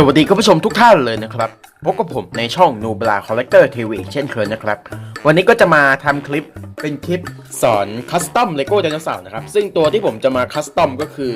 สวัสดีคุณผู้ชมทุกท่านเลยนะครับพบกับผมในช่อง n u b l a Collector TV เช่นเคยนะครับ วันนี้ก็จะมาทำคลิปเป็นคลิปสอนคัสตอมเลโก้ไดโนเสาร์นะครับ ซึ่งตัวที่ผมจะมาคัสตอมก็คือ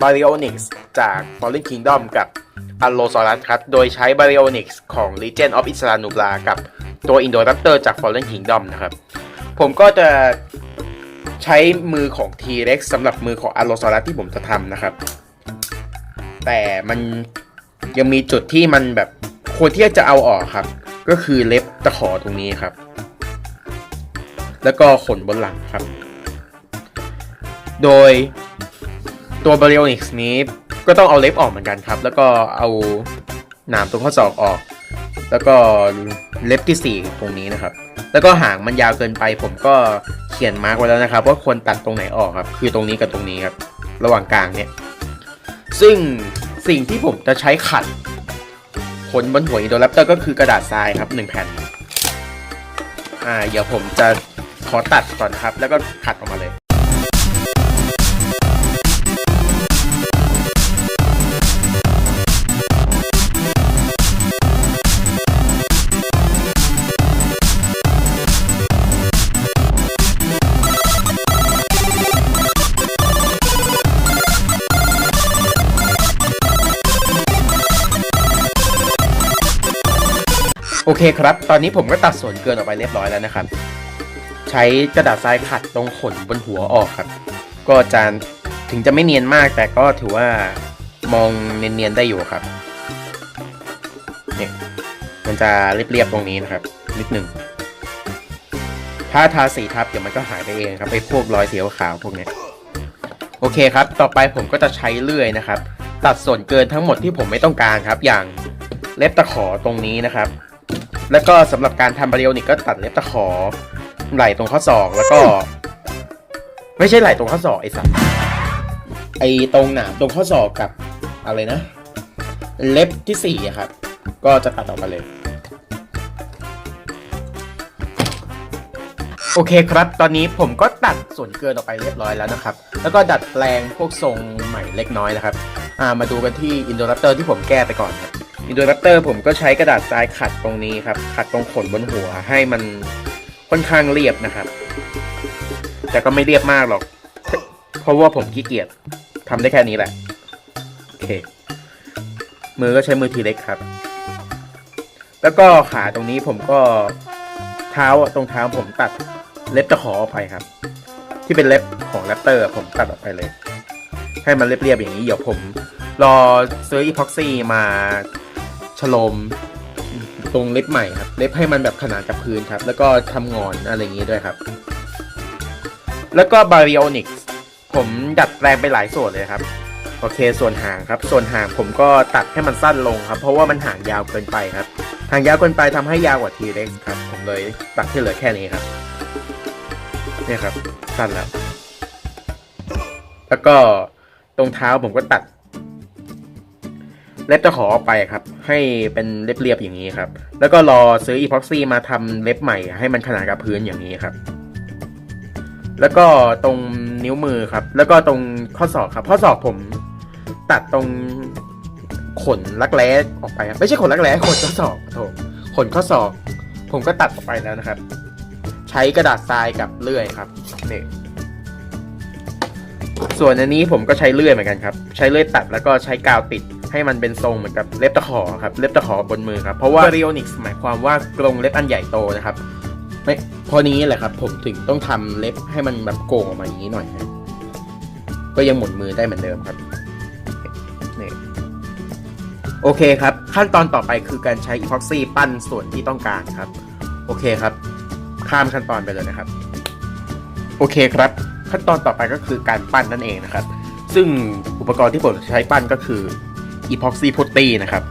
Baryonyx จาก Fallen Kingdom กับ Allosaurus ครับ โดยใช้ Baryonyx ของ Legend of Isla Nubla กับตัว Indoraptor จาก Fallen Kingdom นะครับ ผมก็จะใช้มือของ T-Rex สำหรับมือของ Allosaurus ที่ผมจะทำนะครับ แต่มัน ยังมีจุดที่มันแบบควรที่จะเอาออกครับ ก็คือเล็บตะขอตรงนี้ครับ แล้วก็ขนบนหลังครับ โดยตัว b a r i o n i x นี้ก็ต้องเอาเล็บออกเหมือนกันครับ แล้วก็เอาหนามตรงข้อศอกออก แล้วก็เล็บที่สี่ตรงนี้นะครับ แล้วก็หางมันยาวเกินไปผมก็เขียนมาร์กไว้แล้วนะครับว่าควรตัดตรงไหนออกครับ คือตรงนี้กับตรงนี้ครับ ระหว่างกลางเนี่ย ซึ่ง สิ่งที่ผมจะใช้ขัดขนบนหัวอินโดแรปเตอร์ก็คือกระดาษทรายครับหนึ่งแผ่น อ่า เดี๋ยวผมจะขอตัดก่อนครับ แล้วก็ขัดออกมาเลย โอเคครับ ตอนนี้ผมก็ตัดส่วนเกินออกไปเรียบร้อยแล้วนะครับ ใช้กระดาษทรายขัดตรงขนบนหัวออกครับ ก็จะถึงจะไม่เนียนมากแต่ก็ถือว่ามองเนียนๆได้อยู่ครับเนี่ยมันจะเรียบๆตรงนี้นะครับ นิดหนึ่งถ้าทาสีทับเดี๋ยวมันก็หายไปเองครับไอ้พวกรอยสีขาวพวกนี้โอเคครับ ต่อไปผมก็จะใช้เลื่อยนะครับ ตัดส่วนเกินทั้งหมดที่ผมไม่ต้องการครับ อย่างเล็บตะขอตรงนี้นะครับ แล้วก็สำหรับการทำบาริโอนิกก็ตัดเล็บตะขอไหล่ตรงข้อศอกแล้วก็ ไม่ใช่ไหล่ตรงข้อศอกไอ้สัตว์ไอ้ตรงหนามตรงข้อศอกกับอะไรนะ เล็บที่สี่อะครับ ก็จะตัดออกมาเลย โอเคครับ ตอนนี้ผมก็ตัดส่วนเกินออกไปเรียบร้อยแล้วนะครับ แล้วก็ดัดแปลงพวกทรงใหม่เล็กน้อยนะครับ อ่ามาดูกันที่อินโดรัปเตอร์ที่ผมแก้ไปก่อนครับ อินโดรัปเตอร์ผมก็ใช้กระดาษทรายขัดตรงนี้ครับ ขัดตรงขนบนหัวให้มันค่อนข้างเรียบนะครับ แต่ก็ไม่เรียบมากหรอก เพราะว่าผมขี้เกียจทำได้แค่นี้แหละ โอเค มือก็ใช้มือทีเล็กครับ แล้วก็ขาตรงนี้ผมก็เท้าตรงเท้าผมตัดเล็บตะขอออกไปครับ ที่เป็นเล็บของแรปเตอร์ผมตัดออกไปเลย ให้มันเรียบๆอย่างนี้เดี๋ยวผมรอซื้ออีพ็อกซี่มา ฉลมตรงเล็บใหม่ครับ เล็บให้มันแบบขนานกับพื้นครับ แล้วก็ทำงอนอะไรอย่างนี้ด้วยครับ แล้วก็บาริโอนิกผมดัดแปลงไปหลายส่วนเลยครับ โอเคส่วนหางครับ ส่วนหางผมก็ตัดให้มันสั้นลงครับ เพราะว่ามันหางยาวเกินไปครับ หางยาวเกินไปทำให้ยาวกว่าทีเร็กครับ ผมเลยตัดให้เหลือแค่นี้ครับ เนี่ยครับ สั้นแล้ว แล้วก็ตรงเท้าผมก็ตัด เล็บตะขอออกไปครับ ให้เป็นเรียบๆอย่างนี้ครับ แล้วก็รอซื้ออีพ็อกซี่มาทำเล็บใหม่ให้มันขนานกับพื้นอย่างนี้ครับ แล้วก็ตรงนิ้วมือครับ แล้วก็ตรงข้อศอกครับ ข้อศอกผมตัดตรงขนรักแร้ออกไปครับไม่ใช่ขนรักแร้ขนข้อศอกโถขนข้อศอก ผมก็ตัดออกไปแล้วนะครับ ใช้กระดาษทรายกับเลื่อยครับนี่ส่วนอันนี้ผมก็ใช้เลื่อยเหมือนกันครับ ใช้เลื่อยตัดแล้วก็ใช้กาวติด ให้มันเป็นทรงเหมือนกับเล็บตะขอครับเล็บตะขอบนมือครับเพราะว่า b a r i o n i x หมายความว่ากรงเล็บอันใหญ่โตนะครับไม่เพราะนี้แหละครับ ผมถึงต้องทำเล็บให้มันแบบโก่งออกมาอย่างนี้หน่อยนะก็ยังหมุนมือได้เหมือนเดิมครับนี่โอเคครับ ขั้นตอนต่อไปคือการใช้อีพ็อกซี่ปั้นส่วนที่ต้องการครับ โอเคครับ ข้ามขั้นตอนไปเลยนะครับ โอเคครับ ขั้นตอนต่อไปก็คือการปั้นนั่นเองนะครับ ซึ่งอุปกรณ์ที่ผมใช้ปั้นก็คือ epoxy putty นะครับ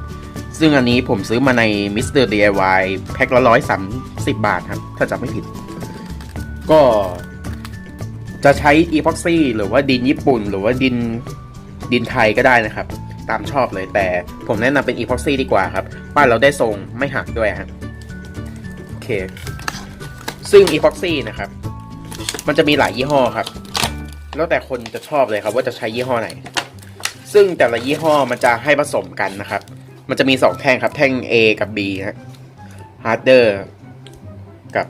ซึ่งอันนี้ผมซื้อมาใน Mr. DIY แพ็คละร้อยสามสิบบาทครับ ถ้าจำไม่ผิด ก็จะใช้ epoxy หรือว่าดินญี่ปุ่น หรือว่าดินดินไทยก็ได้นะครับ ตามชอบเลยแต่ผมแนะนำเป็น epoxy ดีกว่าครับปั้นเราได้ทรงไม่หักด้วยครับโอเค ซึ่ง epoxy นะครับ มันจะมีหลายยี่ห้อครับ แล้วแต่คนจะชอบเลยครับว่าจะใช้ยี่ห้อไหน ซึ่งแต่ละยี่ห้อมันจะให้ผสมกันนะครับ มันจะมีสองแท่งครับ แท่ง A กับ B ฮะ harder กับ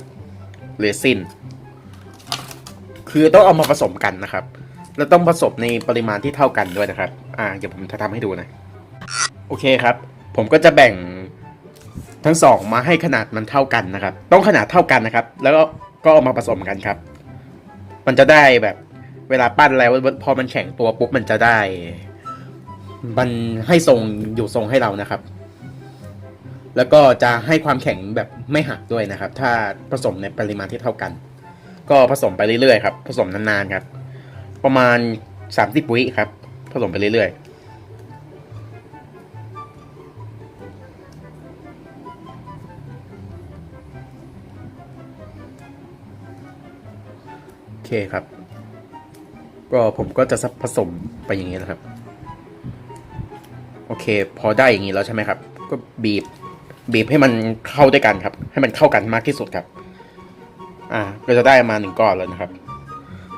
resin คือต้องเอามาผสมกันนะครับ แล้วต้องผสมในปริมาณที่เท่ากันด้วยนะครับ อ่าเดี๋ยวผมจะทำให้ดูนะ โอเคครับ ผมก็จะแบ่งทั้งสองมาให้ขนาดมันเท่ากันนะครับ ต้องขนาดเท่ากันนะครับ แล้วก็ก็เอามาผสมกันครับ มันจะได้แบบเวลาปั้นแล้วพอมันแข็งตัวปุ๊บมันจะได้ มันให้ทรงอยู่ทรงให้เรานะครับ แล้วก็จะให้ความแข็งแบบไม่หักด้วยนะครับ ถ้าผสมในปริมาณที่เท่ากัน ก็ผสมไปเรื่อยๆครับ ผสมนานๆครับ ประมาณ 30 วิครับ ผสมไปเรื่อยๆโอเคครับ ก็ผมก็จะผสมไปอย่างนี้นะครับ เค พอได้อย่างนี้แล้วใช่ไหมครับ ก็บีบบีบให้มันเข้าด้วยกันครับ ให้มันเข้ากันมากที่สุดครับ อ่า ก็จะได้มาหนึ่งก้อนแล้วนะครับ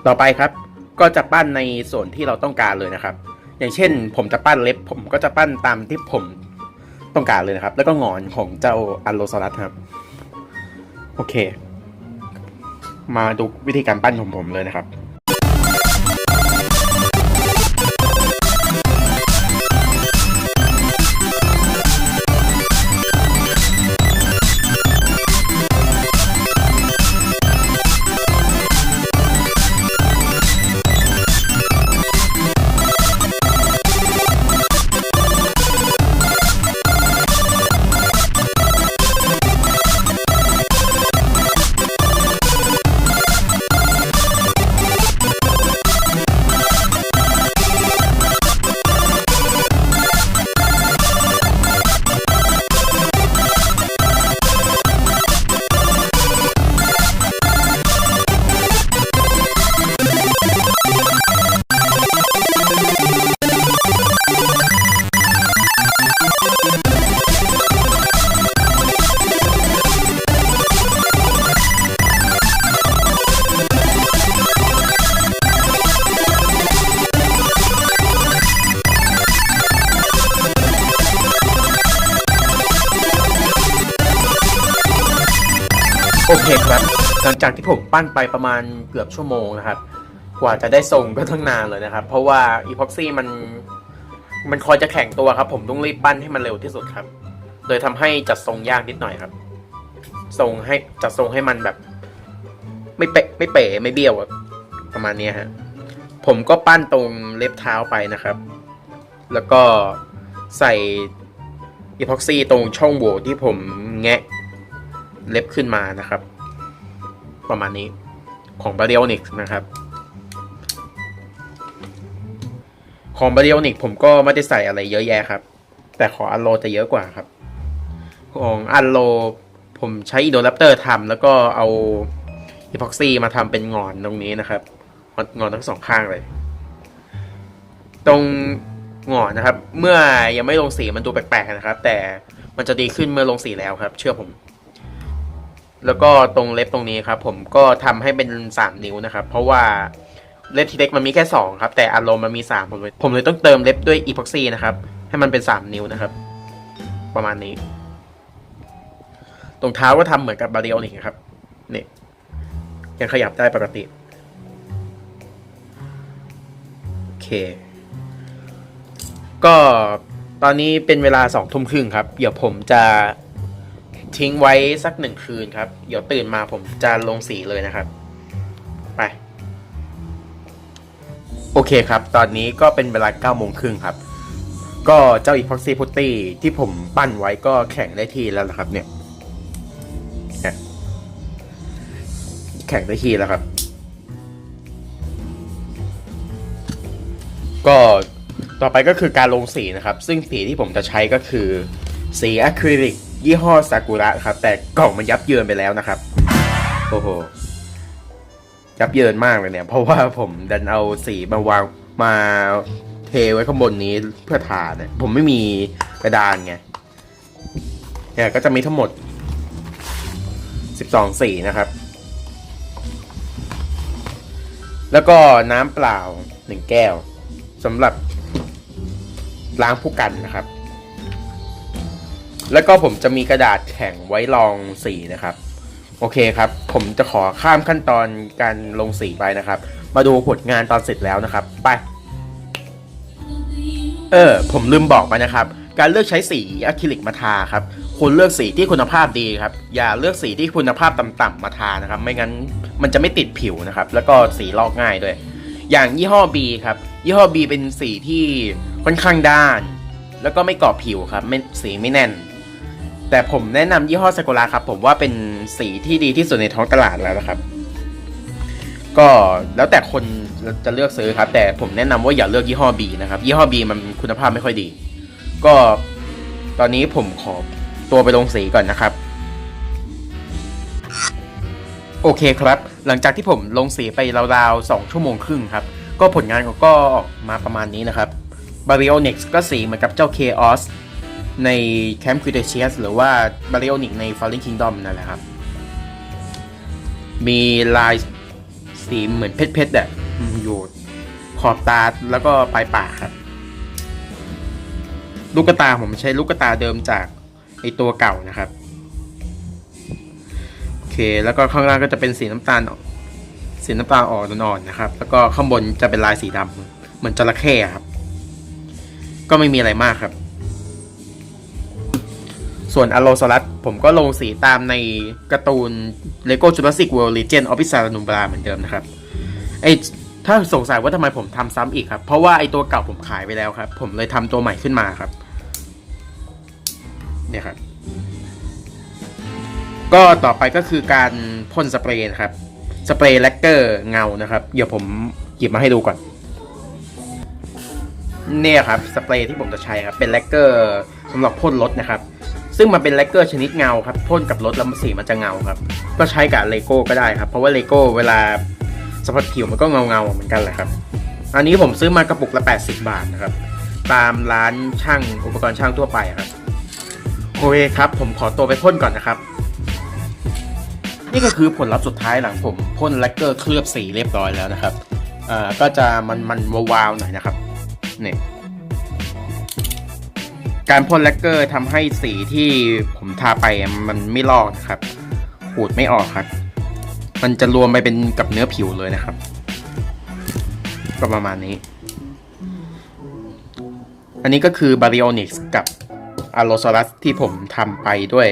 ต่อไปครับ ก็จะปั้นในส่วนที่เราต้องการเลยนะครับ อย่างเช่น ผมจะปั้นเล็บ ผมก็จะปั้นตามที่ผมต้องการเลยนะครับ แล้วก็งอนของเจ้าอัลโลซารัสครับ โอเค มาดูวิธีการปั้นของผมเลยนะครับ โอเคครับหลังจากที่ผมปั้นไปประมาณเกือบชั่วโมงนะครับ กว่าจะได้ทรงก็ทั้งนานเลยนะครับ เพราะว่าอีพ็อกซี่มัน มันคอยจะแข็งตัวครับ ผมต้องรีบปั้นให้มันเร็วที่สุดครับ โดยทำให้จัดทรงยากนิดหน่อยครับ ทรงให้จัดทรงให้มันแบบ ไม่เป๊ะไม่เป๋ไม่เบี้ยวประมาณนี้ฮะผมก็ปั้นตรงเล็บเท้าไปนะครับ แล้วก็ใส่อีพ็อกซี่ตรงช่องโหว่ที่ผมแงะเล็บขึ้นมานะครับ ประมาณนี้ของ b a r i o n i c นะครับ ของ b a r i o n i c ผมก็ไม่ได้ใส่อะไรเยอะแยะครับ แต่ของอัลโลจะเยอะกว่าครับ ของอัลโลผมใช้อีโดแรปเตอร์ทำแล้วก็เอาอีพ็อกซี่มาทำเป็นงอนตรงนี้นะครับ งอนทั้งสองข้างเลย ตรงงอนนะครับ เมื่อยังไม่ลงสีมันดูแปลกๆนะครับ แต่มันจะดีขึ้นเมื่อลงสีแล้วครับ เชื่อผม แล้วก็ตรงเล็บตรงนี้ครับ ผมก็ทำให้เป็น 3 นิ้วนะครับ เพราะว่าเล็บทีเล็กมันมีแค่ 2 ครับ แต่อารมณ์มันมี 3 ผมเลยผมเลยต้องเติมเล็บด้วยอีพ็อกซี่นะครับ ให้มันเป็น 3 นิ้วนะครับ ประมาณนี้ ตรงเท้าก็ทำเหมือนกับบาริโอนิกครับนี่ยังขยับได้ปกติโอเค ก็ตอนนี้เป็นเวลาสองทุ่มครึ่งครับ เดี๋ยวผมจะ ทิ้งไว้สักหนึ่งคืนครับ เดี๋ยวตื่นมาผมจะลงสีเลยนะครับ ไป โอเคครับ ตอนนี้ก็เป็นเวลา9ก้าโมงครึ่งครับ ก็เจ้าอีพ็อกซี่พุตตี้ที่ผมปั้นไว้ก็แข่งได้ทีแล้วนะครับ เนี่ยเนี่ยแข่งได้ทีแล้วครับ ก็ต่อไปก็คือการลงสีนะครับ ซึ่งสีที่ผมจะใช้ก็คือสีอะคริลิก ยี่ห้อซากุระครับ แต่กล่องมันยับเยินไปแล้วนะครับ โอ้โห ยับเยินมากเลยเนี่ย เพราะว่าผมดันเอาสีมาวางมาเทไว้ข้างบนนี้เพื่อทาเนี่ย ผมไม่มีกระดานไง เนี่ยก็จะมีทั้งหมด 12 สีนะครับ แล้วก็น้ำเปล่า1แก้วสำหรับล้างผู้กันนะครับ แล้วก็ผมจะมีกระดาษแข็งไว้รองสีนะครับ โอเคครับ ผมจะขอข้ามขั้นตอนการลงสีไปนะครับ มาดูผลงานตอนเสร็จแล้วนะครับ ไป เออ ผมลืมบอกไปนะครับ การเลือกใช้สีอะคริลิกมาทาครับคุณเลือกสีที่คุณภาพดีครับ อย่าเลือกสีที่คุณภาพต่ำๆมาทานะครับ ไม่งั้นมันจะไม่ติดผิวนะครับ แล้วก็สีลอกง่ายด้วย อย่างยี่ห้อ B ครับ ยี่ห้อ B เป็นสีที่ค่อนข้างด้าน แล้วก็ไม่เกาะผิวครับไม่สีไม่แน่น แต่ผมแนะนำยี่ห้อซากุระครับ ผมว่าเป็นสีที่ดีที่สุดในท้องตลาดแล้วนะครับ ก็แล้วแต่คนจะเลือกซื้อครับ แต่ผมแนะนำว่าอย่าเลือกยี่ห้อ B นะครับ ยี่ห้อ B มันคุณภาพไม่ค่อยดี ก็ตอนนี้ผมขอตัวไปลงสีก่อนนะครับ โอเคครับ หลังจากที่ผมลงสีไปราวๆ 2 ชั่วโมงครึ่งครับ ก็ผลงานของก็ออกมาประมาณนี้นะครับ b a r i o n i x ก็สีเหมือนกับเจ้า Chaos ใน Camp Cretaceous หรือว่า b a r i o n i x ใน Fallen Kingdom นั่นแหละครับ มีลายสีเหมือนเพชรๆอะอืมอยู่ขอบตาแล้วก็ปลายปากครับ ลูกตาผมใช้ลูกตาเดิมจากไอตัวเก่านะครับ โอเค แล้วก็ข้างล่างก็จะเป็นสีน้ำตาลสีน้ำตาลอ่อนๆนะครับ แล้วก็ข้างบนจะเป็นลายสีดำเหมือนจระเข้ครับ ก็ไม่มีอะไรมากครับ ส่วนอโลซอรัสผมก็ลงสีตามในการ์ตูน LEGO Jurassic World Legend of Pizza n u m b r a เหมือนเดิมนะครับไอถ้าสงสัยว่าทำไมผมทำซ้ำอีกครับ เพราะว่าไอตัวเก่าผมขายไปแล้วครับ ผมเลยทำตัวใหม่ขึ้นมาครับ เนี่ยครับ ก็ต่อไปก็คือการพ่นสเปรย์นะครับ สเปรย์แลกเกอร์เงานะครับ เดี๋ยวผมหยิบมาให้ดูก่อน เนี่ยครับ สเปรย์ที่ผมจะใช้ครับ เป็นแลกเกอร์สำหรับพ่นรถนะครับ ซึ่งมันเป็นแลกเกอร์ชนิดเงาครับพ่นกับรถแล้วสีมันจะเงาครับ ก็ใช้กับเลโก้ก็ได้ครับ เพราะว่าเลโก้เวลาสัมผัสผิวมันก็เงาเงาเหมือนกันแหละครับ อันนี้ผมซื้อมากระปุกละ 80 บาทนะครับ ตามร้านช่างอุปกรณ์ช่างทั่วไปครับ โอเคครับ ผมขอตัวไปพ่นก่อนนะครับ นี่ก็คือผลลัพธ์สุดท้ายหลังผมพ่นแลกเกอร์เคลือบสีเรียบร้อยแล้วนะครับ อ่า ก็จะมันมันวาวๆหน่อยนะครับ นี่ การพ่นแลกเกอร์ทำให้สีที่ผมทาไปมันไม่ลอกนะครับขูดไม่ออกครับ มันจะรวมไปเป็นกับเนื้อผิวเลยนะครับ ก็ประมาณนี้ อันนี้ก็คือ b a r i o n i x กับ a l l o s a u r u s ที่ผมทำไปด้วย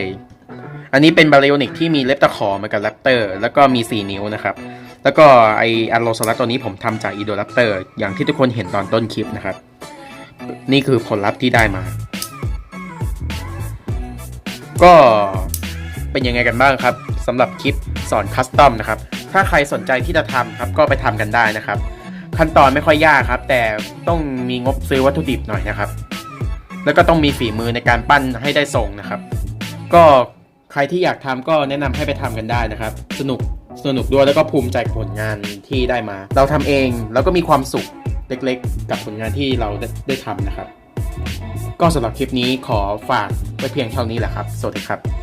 อันนี้เป็น b a r i o n i x ที่มีเล็บตะขอเหมือนกับ Raptor แล้วก็มี 4 นิ้วนะครับ แล้วก็ไอ a l l o s a u r u s ตัวนี้ผมทำจาก e d o r a p t o r อย่างที่ทุกคนเห็นตอนต้นคลิปนะครับ นี่คือผลลัพธ์ที่ได้มา ก็เป็นยังไงกันบ้างครับสำหรับคลิปสอนคัสตอมนะครับ ถ้าใครสนใจที่จะทำครับก็ไปทำกันได้นะครับ ขั้นตอนไม่ค่อยยากครับ แต่ต้องมีงบซื้อวัตถุดิบหน่อยนะครับ แล้วก็ต้องมีฝีมือในการปั้นให้ได้ทรงนะครับ ก็ใครที่อยากทำก็แนะนำให้ไปทำกันได้นะครับ สนุกสนุกด้วยแล้วก็ภูมิใจผลงานที่ได้มา เราทำเองแล้วก็มีความสุขเล็กๆ กับผลงานที่เราได้ได้ทำนะครับ ก็สำหรับคลิปนี้ขอฝากไว้เพียงเท่านี้แหละครับ สวัสดีครับ